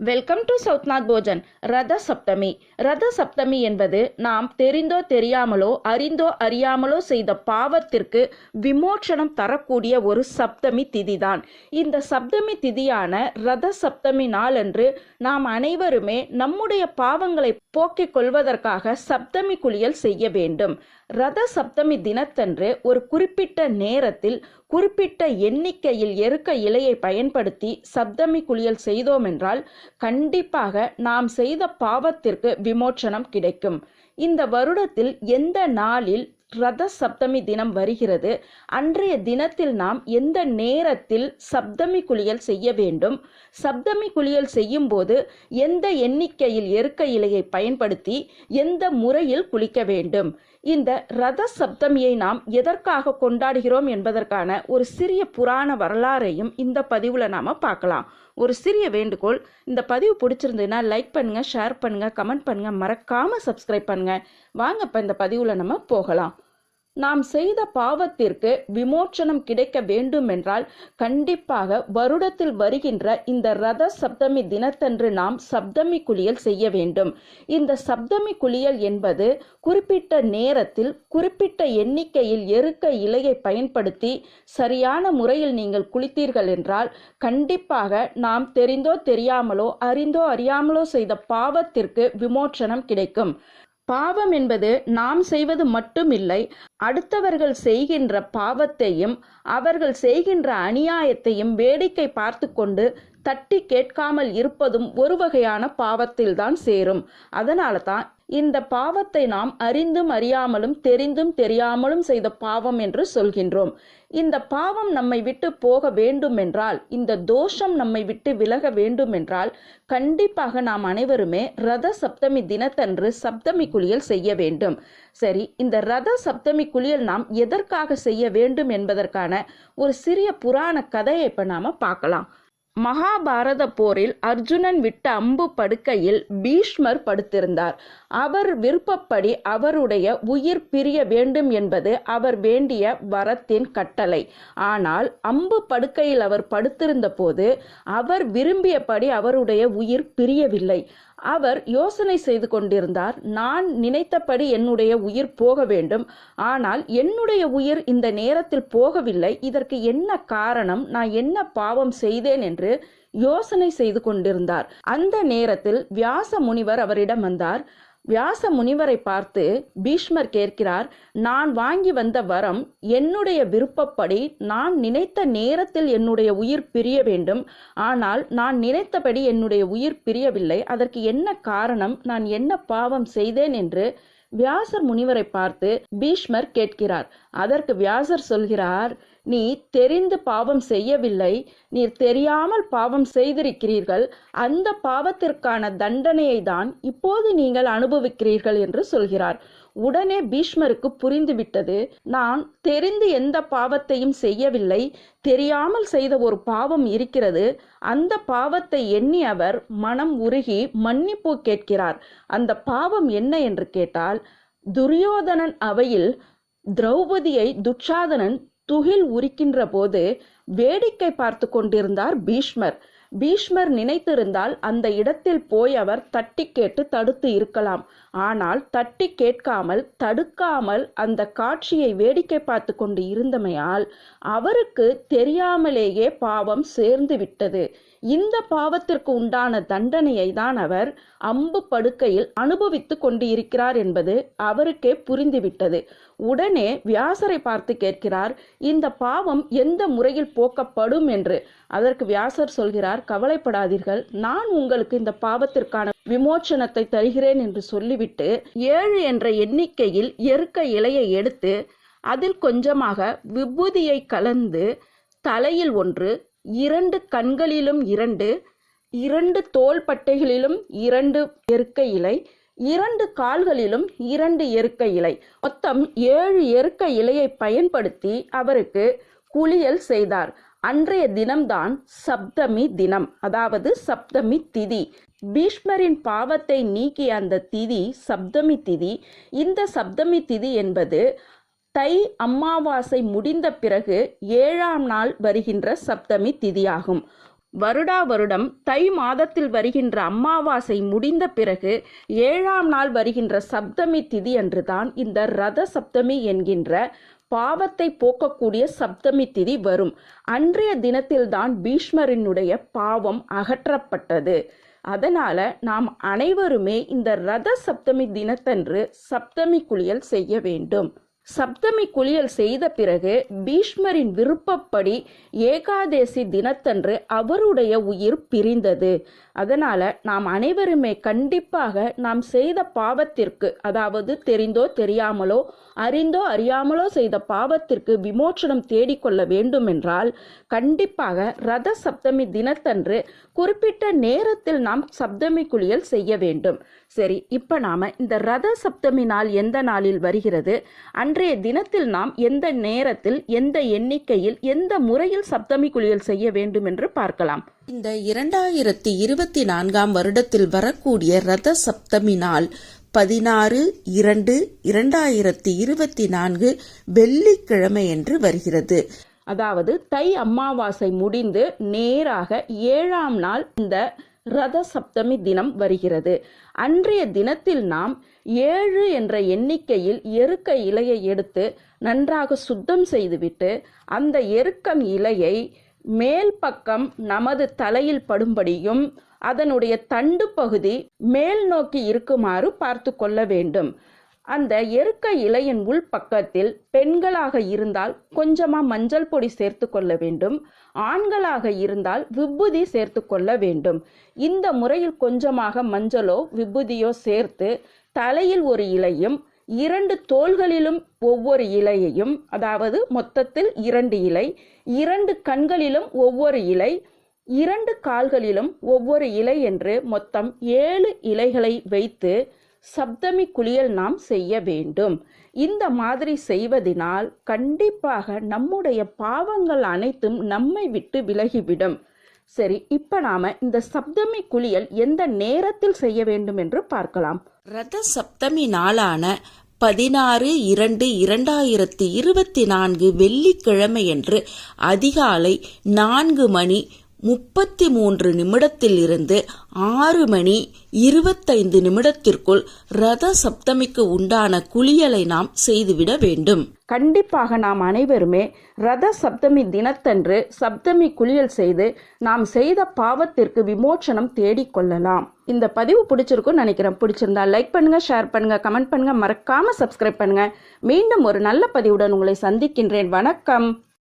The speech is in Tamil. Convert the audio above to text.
வெல்கம் டு சவுத்நாத் போஜன் ரத சப்தமி ரத சப்தமி என்பது நாம் தெரிந்தோ தெரியாமலோ அறிந்தோ அறியாமலோ செய்த பாவத்திற்கு விமோச்சனம் தரக்கூடிய ஒரு சப்தமி திதிதான். இந்த சப்தமி திதியான ரத சப்தமி நாளன்று நாம் அனைவருமே நம்முடைய பாவங்களை போக்கிக் கொள்வதற்காக சப்தமி குளியல் செய்ய வேண்டும். ரத சப்தமி தினத்தன்று ஒரு குறிப்பிட்ட நேரத்தில் குறிப்பிட்ட எண்ணிக்கையில் எருக்க இலையை பயன்படுத்தி சப்தமி குளியல் செய்தோம் என்றால் கண்டிப்பாக நாம் செய்த பாவத்திற்கு விமோச்சனம் கிடைக்கும். இந்த வருடத்தில் எந்த நாளில் ரத சப்தமி தினம் வருகிறது. அன்றைய தினத்தில் நாம் எந்த நேரத்தில் சப்தமி குளியல் செய்ய வேண்டும்? சப்தமி குளியல் செய்யும் போது எந்த எண்ணிக்கையில் எருக்க இலையை பயன்படுத்தி எந்த முறையில் குளிக்க வேண்டும்? இந்த ரத சப்தமியை நாம் எதற்காக கொண்டாடுகிறோம் என்பதற்கான ஒரு சிறிய புராண வரலாறையும் இந்த பதிவில் நாம் பார்க்கலாம். ஒரு சிறிய வேண்டுகோள். இந்த பதிவு பிடிச்சிருந்ததுன்னா லைக் பண்ணுங்கள் ஷேர் பண்ணுங்கள் கமெண்ட் பண்ணுங்கள் மறக்காமல் சப்ஸ்கிரைப் பண்ணுங்கள் வாங்க இப்போ இந்த பதிவில் நம்ம போகலாம். நாம் செய்த பாவத்திற்கு விமோச்சனம் கிடைக்க வேண்டுமென்றால் கண்டிப்பாக வருடத்தில் வருகின்ற இந்த ரத சப்தமி தினத்தன்று நாம் சப்தமி குளியல் செய்ய வேண்டும். இந்த சப்தமி குளியல் என்பது குறிப்பிட்ட நேரத்தில் குறிப்பிட்ட எண்ணிக்கையில் எருக்க இலையை பயன்படுத்தி சரியான முறையில் நீங்கள் குளித்தீர்கள் என்றால் கண்டிப்பாக நாம் தெரிந்தோ தெரியாமலோ அறிந்தோ அறியாமலோ செய்த பாவத்திற்கு விமோச்சனம் கிடைக்கும். பாவம் என்பது நாம் செய்வது மட்டுமில்லை அடுத்தவர்கள் செய்கின்ற பாவத்தையும் அவர்கள் செய்கின்ற அநியாயத்தையும் வேடிக்கை பார்த்து கொண்டு தட்டி கேட்காமல் இருப்பதும் ஒரு வகையான பாவத்தில்தான் சேரும். அதனால தான் இந்த பாவத்தை நாம் அறிந்தும் அறியாமலும் தெரிந்தும் தெரியாமலும் செய்த பாவம் என்று சொல்கின்றோம். இந்த பாவம் நம்மை விட்டு போக வேண்டுமென்றால் இந்த தோஷம் நம்மை விட்டு விலக வேண்டுமென்றால் கண்டிப்பாக நாம் அனைவருமே ரத சப்தமி தினத்தன்று சப்தமி குளியல் செய்ய வேண்டும். சரி இந்த ரத சப்தமி குளியல் நாம் எதற்காக செய்ய வேண்டும் என்பதற்கான ஒரு சிறிய புராண கதையை இப்போ நாம் பார்க்கலாம். மகாபாரத போரில் அர்ஜுனன் விட்ட அம்பு படுக்கையில் பீஷ்மர் படுத்திருந்தார். அவர் விருப்பப்படி அவருடைய உயிர் பிரிய வேண்டும் என்பது அவர் வேண்டிய வரத்தின் கட்டளை. ஆனால் அம்பு படுக்கையில் அவர் படுத்திருந்த போது அவர் விரும்பியபடி அவருடைய உயிர் பிரியவில்லை. அவர் யோசனை செய்து கொண்டிருந்தார் நான் நினைத்தபடி என்னுடைய உயிர் போக வேண்டும். ஆனால் என்னுடைய உயிர் இந்த நேரத்தில் போகவில்லை. இதற்கு என்ன காரணம்? நான் என்ன பாவம் செய்தேன்? என்று யோசனை செய்து கொண்டிருந்தார். அந்த நேரத்தில் வியாச முனிவர் அவரிடம் வந்தார் வியாச முனிவரை பார்த்து பீஷ்மர் கேட்கிறார் நான் வாங்கி வந்த வரம் என்னுடைய விருப்பப்படி நான் நினைத்த நேரத்தில் என்னுடைய உயிர் பிரிய வேண்டும். ஆனால் நான் நினைத்தபடி என்னுடைய உயிர் பிரியவில்லை. அதற்கு என்ன காரணம்? நான் என்ன பாவம் செய்தேன்? என்று வியாசர் முனிவரை பார்த்து பீஷ்மர் கேட்கிறார். அதற்கு வியாசர் சொல்கிறார் நீ தெரிந்து பாவம் செய்யவில்லை. நீர் தெரியாமல் பாவம் செய்திருக்கிறீர்கள். அந்த பாவத்திற்கான தண்டனையை தான் இப்போது நீங்கள் அனுபவிக்கிறீர்கள் என்று சொல்கிறார். உடனே பீஷ்மருக்கு புரிந்துவிட்டது. நான் தெரிந்து எந்த பாவத்தையும் செய்யவில்லை. தெரியாமல் செய்த ஒரு பாவம் இருக்கிறது. அந்த பாவத்தை எண்ணி அவர் மனம் உருகி மன்னிப்பு கேட்கிறார். அந்த பாவம் என்ன என்று கேட்டால் துரியோதனன் அவையில் திரௌபதியை துச்சாதனன் துகில் உரிக்கின்ற போது வேடிக்கை பார்த்து கொண்டிருந்தார் பீஷ்மர். பீஷ்மர் நினைத்திருந்தால் அந்த இடத்தில் போய் அவர் தட்டி கேட்டு தடுத்து இருக்கலாம். ஆனால் தட்டி கேட்காமல் தடுக்காமல் அந்த காட்சியை வேடிக்கை பார்த்து கொண்டு இருந்தமையால் அவருக்கு தெரியாமலேயே பாவம் சேர்ந்து விட்டது. இந்த பாவத்திற்கு உண்டான தண்டனையை தான் அவர் அம்பு படுக்கையில் அனுபவித்து கொண்டு இருக்கிறார் என்பது அவருக்கே புரிந்துவிட்டது. உடனே வியாசரை பார்த்து கேட்கிறார் இந்த பாவம் எந்த முறையில் போக்கப்படும் என்று? அதற்கு வியாசர் சொல்கிறார் கவலைப்படாதீர்கள் நான் உங்களுக்கு இந்த பாவத்திற்கான விமோச்சனத்தை தருகிறேன் என்று சொல்லிவிட்டு ஏழு என்ற எண்ணிக்கையில் எருக்க இலையை எடுத்து அதில் கொஞ்சமாக விபூதியை கலந்து தலையில் ஒன்று இரண்டு கண்களிலும் இரண்டு இரண்டு தோள்பட்டைகளிலும் இரண்டு எருக்க இலை இரண்டு கால்களிலும் இரண்டு எருக்க இலை. மொத்தம் ஏழு எருக்க இலையை பயன்படுத்தி அவருக்கு குளியல் செய்தார். அன்றைய தினம்தான் சப்தமி தினம் அதாவது சப்தமி திதி. பீஷ்மரின் பாவத்தை நீக்கிய அந்த திதி சப்தமி திதி. இந்த சப்தமி திதி என்பது தை அம்மாவாசை முடிந்த பிறகு ஏழாம் நாள் வருகின்ற சப்தமி திதியாகும். வருடா வருடம் தை மாதத்தில் வருகின்ற அம்மாவாசை முடிந்த பிறகு ஏழாம் நாள் வருகின்ற சப்தமி திதி அன்றுதான் இந்த ரத சப்தமி என்கின்ற பாவத்தை போக்கக்கூடிய சப்தமி திதி வரும். அன்றைய தினத்தில்தான் பீஷ்மரினுடைய பாவம் அகற்றப்பட்டது. அதனால நாம் அனைவருமே இந்த ரத சப்தமி தினத்தன்று சப்தமி குளியல் செய்ய வேண்டும். சப்தமி குளியல் செய்த பிறகு பீஷ்மரின் விருப்பப்படி ஏகாதேசி தினத்தன்று அவருடைய உயிர் பிரிந்தது. அதனால நாம் அனைவருமே கண்டிப்பாக நாம் செய்த பாவத்திற்கு அதாவது தெரிந்தோ தெரியாமலோ அறிந்தோ அறியாமலோ செய்த பாவத்திற்கு விமோச்சனம் தேடிக்கொள்ள வேண்டுமென்றால் கண்டிப்பாக ரத சப்தமி தினத்தன்று குறிப்பிட்ட நேரத்தில் நாம் சப்தமி குளியல் செய்ய வேண்டும். சரி இப்போ நாம் இந்த ரத சப்தமி நாள் எந்த நாளில் வருகிறது? அன்றைய தினத்தில் நாம் எந்த நேரத்தில் எந்த எண்ணிக்கையில் எந்த முறையில் சப்தமி குளியல் செய்ய வேண்டும் என்று பார்க்கலாம். இந்த இரண்டாயிரத்தி இருபத்தி நான்காம் வருடத்தில் வரக்கூடிய ரத சப்தமி நாள் பதினாறு இரண்டு இரண்டாயிரத்தி இருபத்தி நான்கு வெள்ளிக்கிழமை என்று வருகிறது. அதாவது தை அமாவாசை முடிந்து நேராக ஏழாம் நாள் இந்த ரத சப்தமி தினம் வருகிறது. அன்றைய தினத்தில் நாம் ஏழு என்ற எண்ணிக்கையில் எருக்க இலையை எடுத்து நன்றாக சுத்தம் செய்துவிட்டு அந்த எருக்கம் இலையை மேல் பக்கம் நமது தலையில் படும்படியும் அதனுடைய தண்டு பகுதி மேல் நோக்கி இருக்குமாறு பார்த்து கொள்ள வேண்டும். அந்த எருக்க இலையின் உள் பக்கத்தில் பெண்களாக இருந்தால் கொஞ்சமா மஞ்சள் பொடி சேர்த்து கொள்ள வேண்டும். ஆண்களாக இருந்தால் விபூதி சேர்த்து கொள்ள வேண்டும். இந்த முறையில் கொஞ்சமாக மஞ்சளோ விபூதியோ சேர்த்து தலையில் ஒரு இலையும் இரண்டு தோள்களிலும் ஒவ்வொரு இலையையும் அதாவது மொத்தத்தில் இரண்டு இலை இரண்டு கண்களிலும் ஒவ்வொரு இலை இரண்டு கால்களிலும் ஒவ்வொரு இலை என்று மொத்தம் ஏழு இலைகளை வைத்து சப்தமி குளியல் நாம் செய்ய வேண்டும். இந்த மாதிரி செய்வதினால் கண்டிப்பாக நம்முடைய பாவங்கள் அனைத்தும் நம்மை விட்டு விலகிவிடும். சரி இப்ப நாம இந்த சப்தமி குளியல் எந்த நேரத்தில் செய்ய வேண்டும் என்று பார்க்கலாம். ரத சப்தமி நாளான பதினாறு இரண்டு இரண்டாயிரத்தி இருபத்தி நான்கு வெள்ளிக்கிழமையன்று அதிகாலை நான்கு மணி முப்பத்தி மூன்று நிமிடத்தில் இருந்து ஆறு மணி இருபத்தைந்து நிமிடத்திற்குள் ரத சப்தமிக்கு உண்டான குளியலை நாம் செய்துவிட வேண்டும். கண்டிப்பாக நாம் அனைவருமே ரத சப்தமி தினத்தன்று சப்தமி குளியல் செய்து நாம் செய்த பாவத்திற்கு விமோச்சனம் தேடிக்கொள்ளலாம் இந்த பதிவு பிடிச்சிருக்கும்னு நினைக்கிறேன். பிடிச்சிருந்தா லைக் பண்ணுங்க ஷேர் பண்ணுங்க கமெண்ட் பண்ணுங்க. மறக்காம சப்ஸ்கிரைப் பண்ணுங்க. மீண்டும் ஒரு நல்ல பதிவுடன் உங்களை சந்திக்கின்றேன். வணக்கம்.